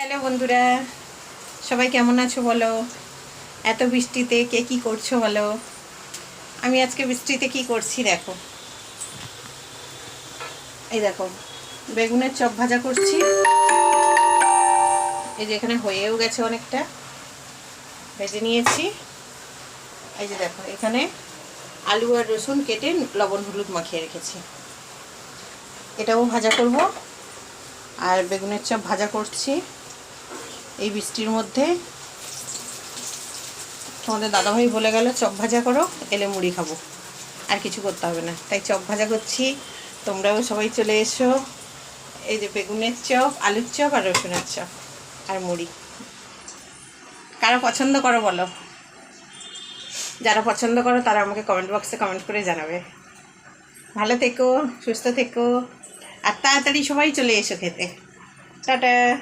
Hello বন্ধুরা, সবাই কেমন আছো বলো? এত বৃষ্টিতে কে কি করছ বলো? আমি আজকে বৃষ্টিতে কি করছি দেখো। এই দেখো, বেগুনের চপ ভাজা করছি। এই যে এখানে হয়েও গেছে অনেকটা। ভেজে নিয়েছি। এই যে দেখো, এখানে আলু আর রসুন কেটে লবণ হলুদ মাখিয়ে রেখেছি। এটাও ভাজা করব। আর বেগুনের চপ ভাজা করছি। এই বৃষ্টির মধ্যে তোমাদের দাদাভাই বলে গেল, চপ ভাজা করো, এলে মুড়ি খাব। আর কিছু করতে হবে না। তাই চপ ভাজা করছি। তোমরাও সবাই চলে এসো। এই যে বেগুনের চপ, আলুর চপ আর রসুনের চপ আর মুড়ি। কারা পছন্দ করো বলো? যারা পছন্দ করো তারা আমাকে কমেন্ট বক্সে কমেন্ট করে জানাবে। ভালো থেকো, সুস্থ থেকো, আর তাড়াতাড়ি সবাই চলে এসো খেতে। টাটা।